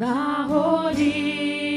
на горі.